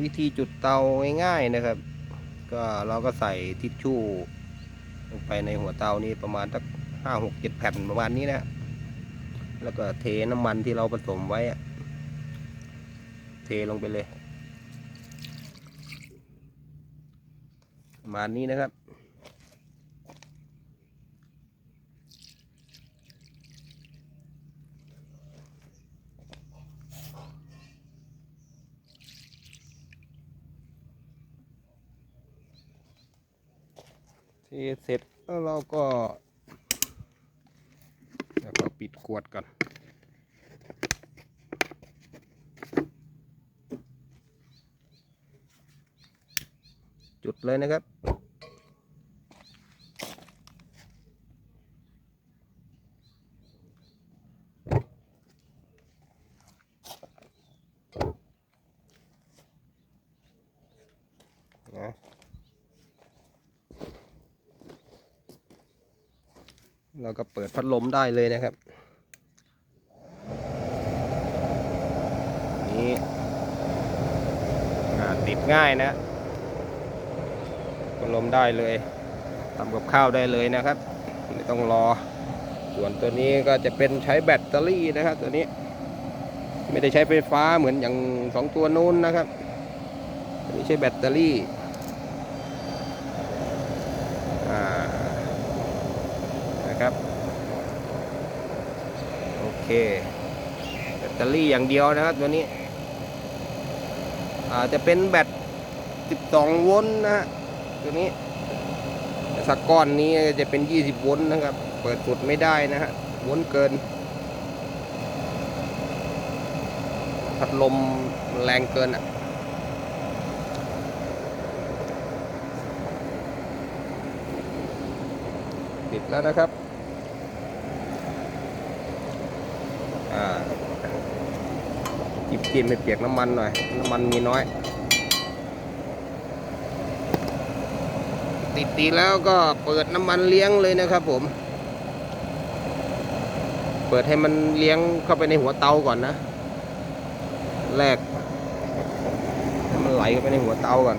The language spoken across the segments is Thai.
วิธีจุดเตาง่ายๆนะครับ ก็เราก็ใส่ทิชชู่ลงไปในหัวเตานี้ประมาณสักห้าหกเจ็ดแผ่นประมาณนี้นะแล้วก็เทน้ำมันที่เราผสมไว้ เทลงไปเลย ประมาณนี้นะครับ เทเสร็จแล้วเราก็แล้วก็ปิดขวดก่อน จุดเลยนะครับ นะ เราก็เปิดพัดลมได้เลยนะครับ นี่ติดง่ายนะพัดลมได้เลยทำกับข้าวได้เลยนะครับ ไม่ต้องรอ ส่วนตัวนี้ก็จะเป็นใช้แบตเตอรี่นะครับ ตัวนี้ ไม่ได้ใช้ไฟฟ้าเหมือนอย่างสองตัวนู้นนะครับนี้ใช้แบตเตอรี่ อ่า นะครับ โอเคแบตเตอรี่อย่างเดียวนะครับตัวนี้อาจจะเป็นแบต 12 โวลต์นะฮะตัวนี้สักก้อนนี้จะเป็น 20 โวลต์นะครับ เปิดสุดไม่ได้นะฮะโวลต์เกิน พัดลมแรงเกินอะปิดแล้วนะครับ อ่า จิบจิ้มให้เปียกน้ำมันหน่อย น้ำมันมีน้อย ติดตีแล้วก็เปิดน้ำมันเลี้ยงเลยนะครับผม เปิดให้มันเลี้ยงเข้าไปในหัวเตาก่อนนะ แรกให้มันไหลเข้าไปในหัวเตาก่อน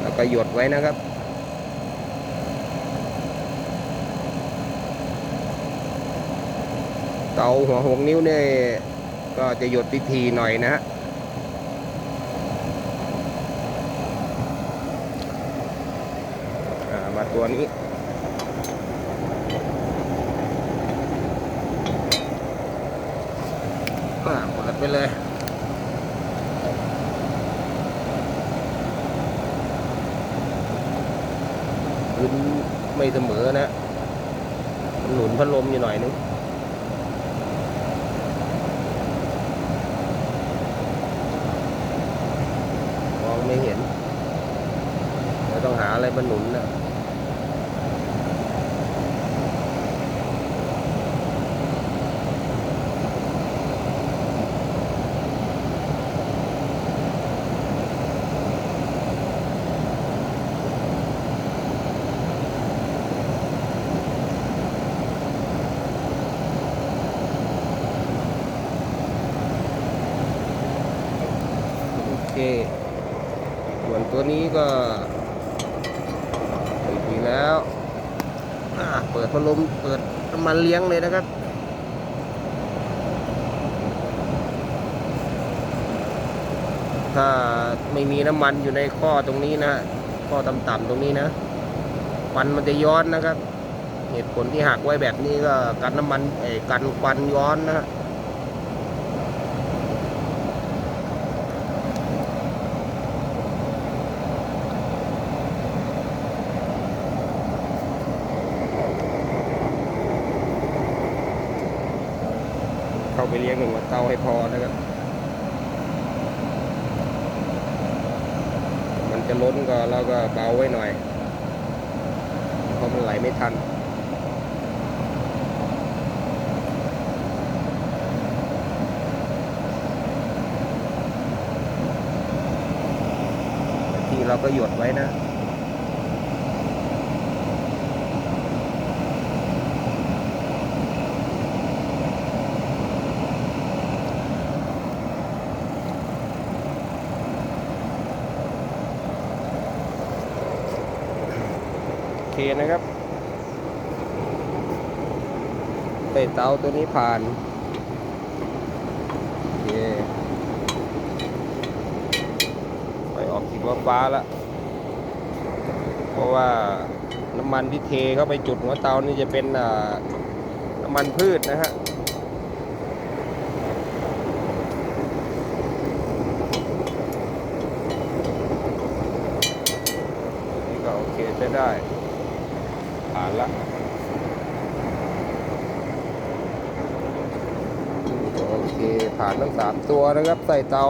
แล้วก็หยดไว้นะครับ เตาหัวหกนิ้วเนี่ยก็จะหยดทีทีๆหน่อยนะฮะมาตัวนี้อ่าเปิดไปเลยพื้นไม่เสมอนะหนุนพัดลมอยู่หน่อยนึง มอง ไม่เห็นเราต้องหาอะไรมาหนุนนะโอเค ส่วนตัวนี้ก็ปิดอีกแล้วเปิดพัดลมเปิดน้ำมันเลี้ยงเลยนะครับถ้าไม่มีน้ำมันอยู่ในข้อตรงนี้นะข้อต่ำๆตรงนี้นะควันมันจะย้อนนะครับ เหตุผลที่หักไว้แบบนี้ก็กันน้ำมันเอ่อกันควันย้อนนะ เข้าไปเลี้ยงหนึ่งหัวเตาให้พอนะครับ มันจะล้นก็เราก็เบาไว้หน่อย เพราะมันไหลไม่ทันที่เราก็หยดไว้นะ นะครับเตะเตาตัวนี้ผ่านโอเคไปออกสีฟ้าแล้วเพราะว่าน้ำมันที่เทเข้าไปจุดหัวเตานี่จะเป็นน้ำมันพืชนะฮะนี่ก็โอเคใช้ได้ ผ่านละโอเคผ่านทั้งสามตัวนะครับใส่เตา